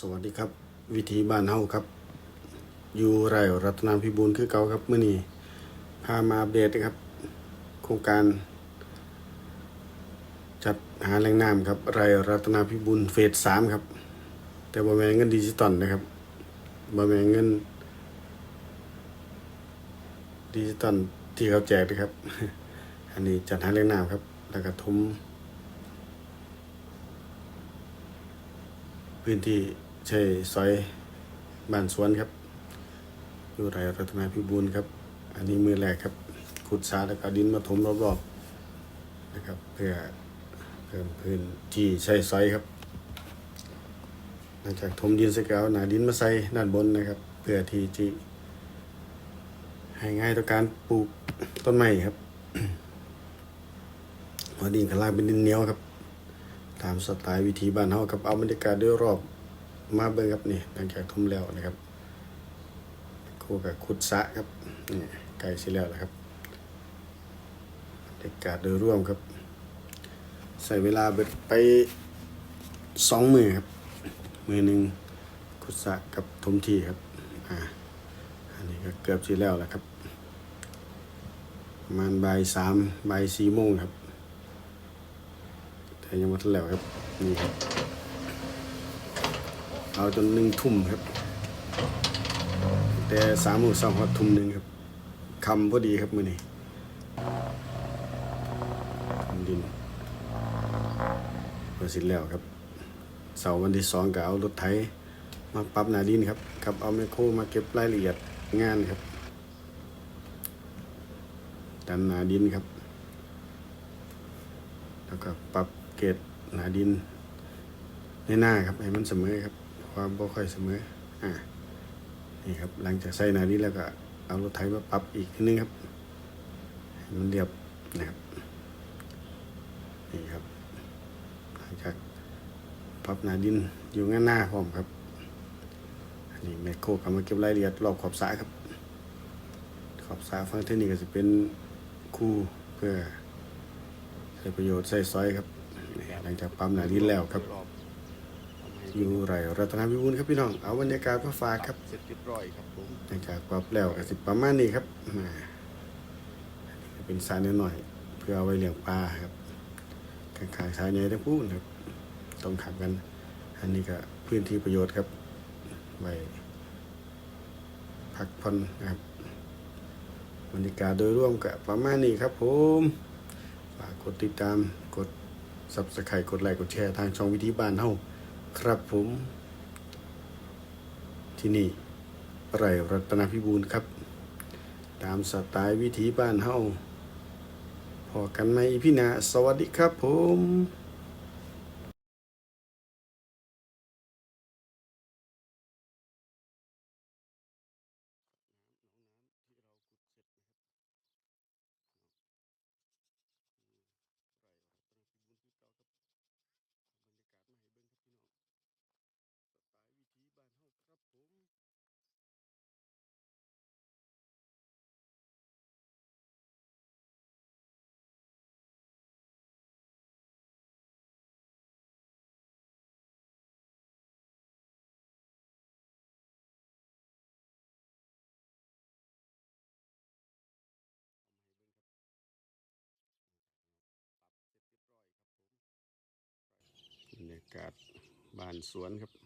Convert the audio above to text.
สวัสดีครับ วิธีบ้านเฮาครับ อยู่ไรรัตนาพิบูลคือเก่าครับเมื่อนี้พามาอัปเดตนะครับ โครงการ จัดหาแหล่งน้ำครับไรรัตนาพิบูลเฟสสามครับ แต่บ่แม่เงินดิจิตอลนะครับบ่แม่เงินดิจิตอลที่เขาแจกนะครับ อันนี้จัดหาแหล่งน้ำครับ แล้วก็ทมพื้นที่ ใช่ซอยบ้านสวนครับอยู่ไรรัตนาพิบูลครับ อันนี้มือแรกครับ ขุดสาแล้วก็ดินมาถมรอบๆนะครับ เพื่อเพิ่มพื้นที่ใช้ซอยครับ หลังจากถมดินเสร็จแล้วหนาดินมาใส่ด้านบนนะครับ เพื่อที่จะให้ง่ายต่อการปลูกต้นไม้ครับเพราะดินข้างล่างเป็นดินเหนียวครับ ตามสไตล์วิธีบ้านเฮาครับเอาบรรยากาศโดยรอบ มาเบิ่งครับนี่หลังจากทุ่มแล้วนะครับคู่กับขุดสะครับนี่ไก่สิแล้วนะครับบรรยากาศโดยร่วมครับ ใส่เวลาเบิดไปสองมือครับ มือหนึ่งขุดสะกับทมทีครับอ่าอันนี้ก็เกือบสิแล้วแหละครับประมาณบ่ายสามบ่ายสี่โมงครับแต่ยังไม่ทันแล้วครับนี่ครับ เอาจนหนึ่งทุ่มครับ แต่สามโมงสองหอดทุ่มหนึ่งครับคำพอดีครับมือนี้ดินเพื่อสิแล้วครับ เสาร์วันที่สองก็เอารถไถมาปรับหนาดินครับกับเอาแมคโครมาเก็บรายละเอียดงานครับดันหนาดินครับ แล้วก็ปรับเกรดหนาดินในหน้าครับให้มันเสมอครับ ความบ่ค่อยเสมออ่านี่ครับหลังจากใส่หนาดินแล้วก็เอารถไถมาปรับอีกทีนึงครับห้มันเรียบนะครับนี่ครับหลังจากปรับหนาดินอยู่งานหน้าพร้อมครับอันนี้แมคโครกำมาเก็บรายละเอียดรอบขอบสระครับ ขอบสระฝั่งเทคนิคก็จะเป็นคู่เพื่อใช้ประโยชน์ใส่ซอยครับหลังจากปั๊มหนาดินแล้วครับ อยู่ไรรัตนวิบูลย์ครับพี่น้องเอาบรรยากาศมาฝากครับเสร็จเรียบร้อยครับผมหลังจากปรับแล้วก็สิประมาณนี้ครับมาอันนี้ก็เป็นสายน้อยๆเพื่อเอาไว้เลี้ยงปลาครับข้างๆสายใหญ่ทั้งพูนครับต้องขับกัน อันนี้ก็พื้นที่ประโยชน์ครับไว้พักผ่อนนะครับบรรยากาศโดยรวมก็ประมาณนี้ครับผมฝากกดติดตามกด subscribe กดไลค์กดแชร์ทางช่องวิธีบ้านเฮา ครับผม ที่นี่ไรรัตนพิบูลครับ ตามสไตล์วิถีบ้านเฮาพอกันไหมพี่นา สวัสดีครับผม บรรยากาศบ้านสวนครับ